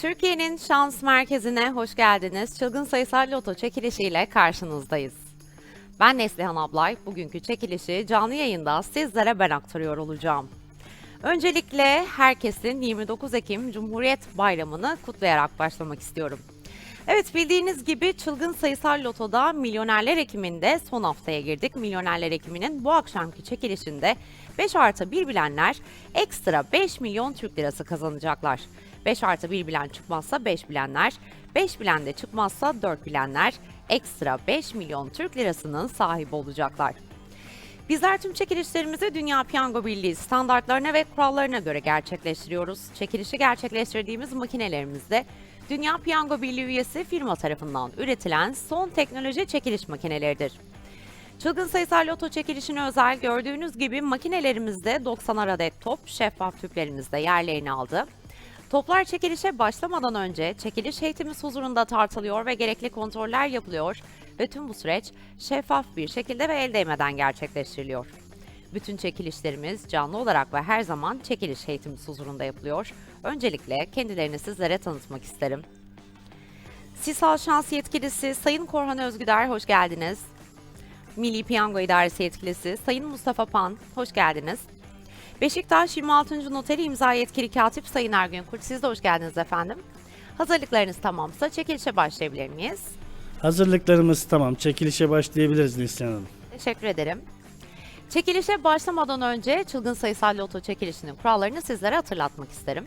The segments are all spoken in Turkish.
Türkiye'nin şans merkezine hoş geldiniz. Çılgın sayısal loto çekilişiyle karşınızdayız. Ben Neslihan Ablay. Bugünkü çekilişi canlı yayında sizlere ben aktarıyor olacağım. Öncelikle herkesin 29 Ekim Cumhuriyet Bayramı'nı kutlayarak başlamak istiyorum. Evet bildiğiniz gibi çılgın sayısal lotoda Milyonerler Ekimi'nde son haftaya girdik. Milyonerler Ekimi'nin bu akşamki çekilişinde 5 artı 1 bilenler ekstra 5 milyon Türk lirası kazanacaklar. 5 artı 1 bilen çıkmazsa 5 bilenler, 5 bilen de çıkmazsa 4 bilenler ekstra 5 milyon Türk lirasının sahibi olacaklar. Bizler tüm çekilişlerimizi Dünya Piyango Birliği standartlarına ve kurallarına göre gerçekleştiriyoruz. Çekilişi gerçekleştirdiğimiz makinelerimizde Dünya Piyango Birliği üyesi firma tarafından üretilen son teknoloji çekiliş makineleridir. Çılgın sayısal loto çekilişine özel gördüğünüz gibi makinelerimizde 90 adet top şeffaf tüplerimizde yerlerini aldı. Toplar çekilişe başlamadan önce çekiliş heyetimiz huzurunda tartılıyor ve gerekli kontroller yapılıyor ve tüm bu süreç şeffaf bir şekilde ve el değmeden gerçekleştiriliyor. Bütün çekilişlerimiz canlı olarak ve her zaman çekiliş heyetimiz huzurunda yapılıyor. Öncelikle kendilerini sizlere tanıtmak isterim. Sisal Şans Yetkilisi Sayın Korhan Özgüder hoş geldiniz. Milli Piyango İdaresi Yetkilisi Sayın Mustafa Pan hoş geldiniz. Beşiktaş 26. Noteri imza yetkili katip Sayın Ergün Kurt siz de hoş geldiniz efendim. Hazırlıklarınız tamamsa çekilişe başlayabilir miyiz? Hazırlıklarımız tamam. Çekilişe başlayabiliriz Neslihan Hanım. Teşekkür ederim. Çekilişe başlamadan önce çılgın sayısal loto çekilişinin kurallarını sizlere hatırlatmak isterim.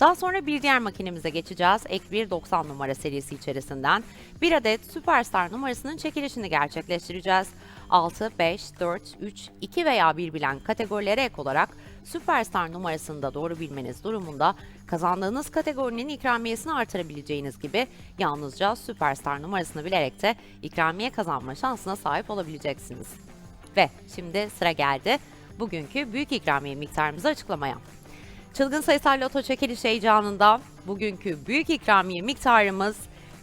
Daha sonra bir diğer makinemize geçeceğiz. Ek 1 90 numara serisi içerisinden bir adet Süperstar numarasının çekilişini gerçekleştireceğiz. 6, 5, 4, 3, 2 veya 1 bilen kategorilere ek olarak Süperstar numarasını da doğru bilmeniz durumunda kazandığınız kategorinin ikramiyesini artırabileceğiniz gibi yalnızca Süperstar numarasını bilerek de ikramiye kazanma şansına sahip olabileceksiniz. Ve şimdi sıra geldi bugünkü büyük ikramiye miktarımızı açıklamaya. Çılgın sayısal loto çekiliş heyecanında bugünkü büyük ikramiye miktarımız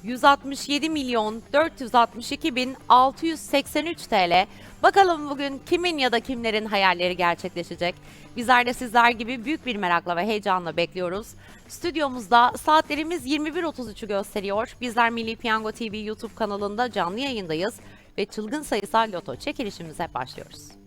167 milyon 462 bin 683 TL. Bakalım bugün kimin ya da kimlerin hayalleri gerçekleşecek? Bizler de sizler gibi büyük bir merakla ve heyecanla bekliyoruz. Stüdyomuzda saatlerimiz 21.33'ü gösteriyor. Bizler Milli Piyango TV YouTube kanalında canlı yayındayız ve çılgın sayısal loto çekilişimize başlıyoruz.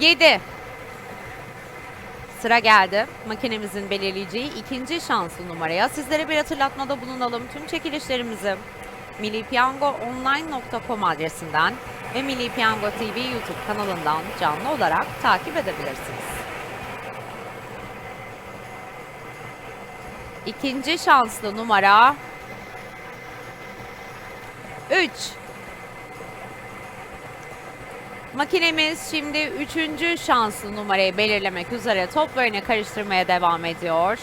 Yedi. Sıra geldi. Makinemizin belirleyeceği ikinci şanslı numaraya. Sizlere bir hatırlatmada bulunalım. Tüm çekilişlerimizi millipiyangoonline.com adresinden ve Milli Piyango TV YouTube kanalından canlı olarak takip edebilirsiniz. İkinci şanslı numara 3. Makinemiz şimdi üçüncü şanslı numarayı belirlemek üzere toplarını karıştırmaya devam ediyor.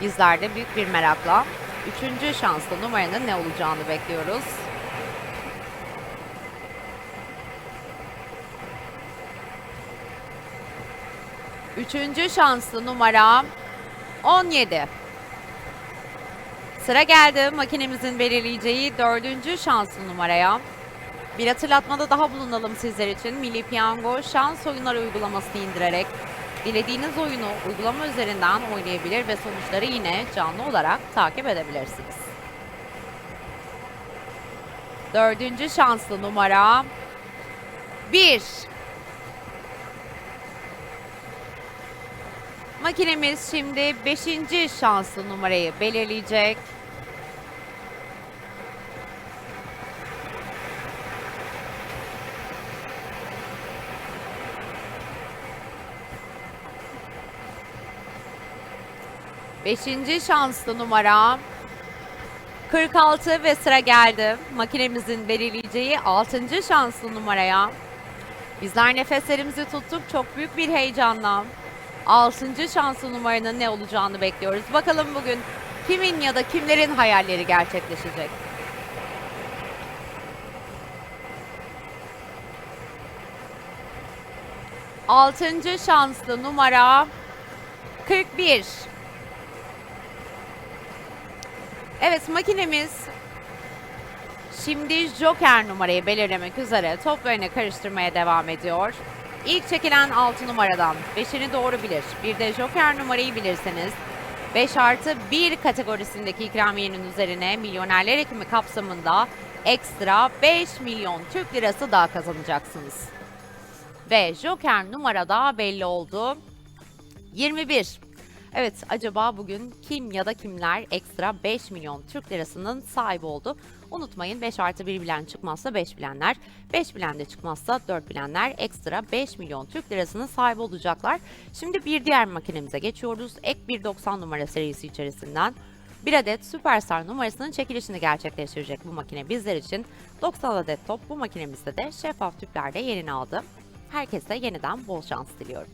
Bizler de büyük bir merakla üçüncü şanslı numaranın ne olacağını bekliyoruz. Üçüncü şanslı numara 17. Sıra geldi makinemizin belirleyeceği dördüncü şanslı numaraya. Bir hatırlatmada daha bulunalım sizler için. Milli Piyango şans oyunları uygulamasını indirerek dilediğiniz oyunu uygulama üzerinden oynayabilir ve sonuçları yine canlı olarak takip edebilirsiniz. Dördüncü şanslı numara 1 Makinemiz şimdi 5. şanslı numarayı belirleyecek. Beşinci şanslı numara 46 ve sıra geldi. Makinemizin belirleyeceği 6. şanslı numaraya. Bizler nefeslerimizi tuttuk çok büyük bir heyecanla. 6. şanslı numaranın ne olacağını bekliyoruz. Bakalım bugün kimin ya da kimlerin hayalleri gerçekleşecek. Altıncı şanslı numara 41. Evet makinemiz şimdi Joker numarayı belirlemek üzere toplarını karıştırmaya devam ediyor. İlk çekilen 6 numaradan 5'ini doğru bilir. Bir de Joker numarayı bilirseniz 5 artı 1 kategorisindeki ikramiyenin üzerine milyonerler ekimi kapsamında ekstra 5 milyon Türk lirası daha kazanacaksınız. Ve Joker numarada belli oldu. 21. Evet acaba bugün kim ya da kimler ekstra 5 milyon Türk lirasının sahibi oldu? Unutmayın 5 artı 1 bilen çıkmazsa 5 bilenler, 5 bilen de çıkmazsa 4 bilenler ekstra 5 milyon Türk lirasının sahibi olacaklar. Şimdi bir diğer makinemize geçiyoruz. Ek 190 numara serisi içerisinden bir adet Superstar numarasının çekilişini gerçekleştirecek bu makine bizler için. 90 adet top bu makinemizde de şeffaf tüplerde yerini aldı. Herkese yeniden bol şans diliyorum.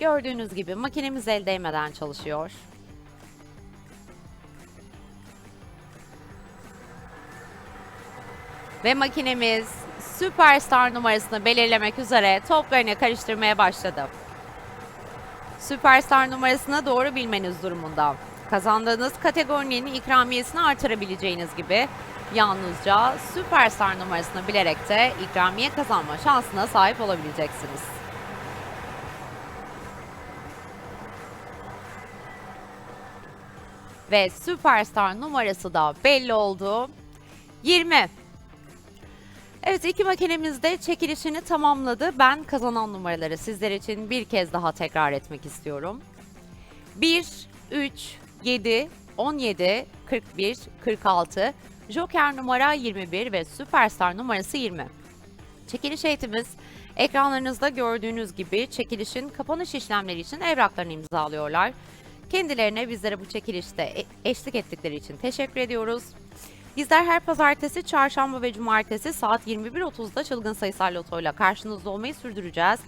Gördüğünüz gibi makinemiz el değmeden çalışıyor. Ve makinemiz Superstar numarasını belirlemek üzere toplarını karıştırmaya başladı. Süperstar numarasını doğru bilmeniz durumunda. Kazandığınız kategorinin ikramiyesini artırabileceğiniz gibi yalnızca Süperstar numarasını bilerek de ikramiye kazanma şansına sahip olabileceksiniz. Ve Süperstar numarası da belli oldu. 20. Evet iki makinemiz de çekilişini tamamladı. Ben kazanan numaraları sizler için bir kez daha tekrar etmek istiyorum. 1, 3, 7, 17, 41, 46, Joker numara 21 ve Superstar numarası 20. Çekiliş eğitimimiz ekranlarınızda gördüğünüz gibi çekilişin kapanış işlemleri için evraklarını imzalıyorlar. Kendilerine bizlere bu çekilişte e- eşlik ettikleri için teşekkür ediyoruz. Bizler her pazartesi, çarşamba ve cumartesi saat 21.30'da çılgın sayısal lotoyla karşınızda olmayı sürdüreceğiz.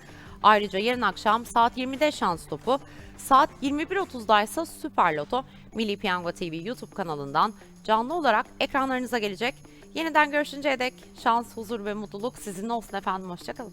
Ayrıca yarın akşam saat 20'de şans topu, saat 21.30'da ise Süper Loto Milli Piyango TV YouTube kanalından canlı olarak ekranlarınıza gelecek. Yeniden görüşünceye dek şans, huzur ve mutluluk sizinle olsun efendim. Hoşçakalın.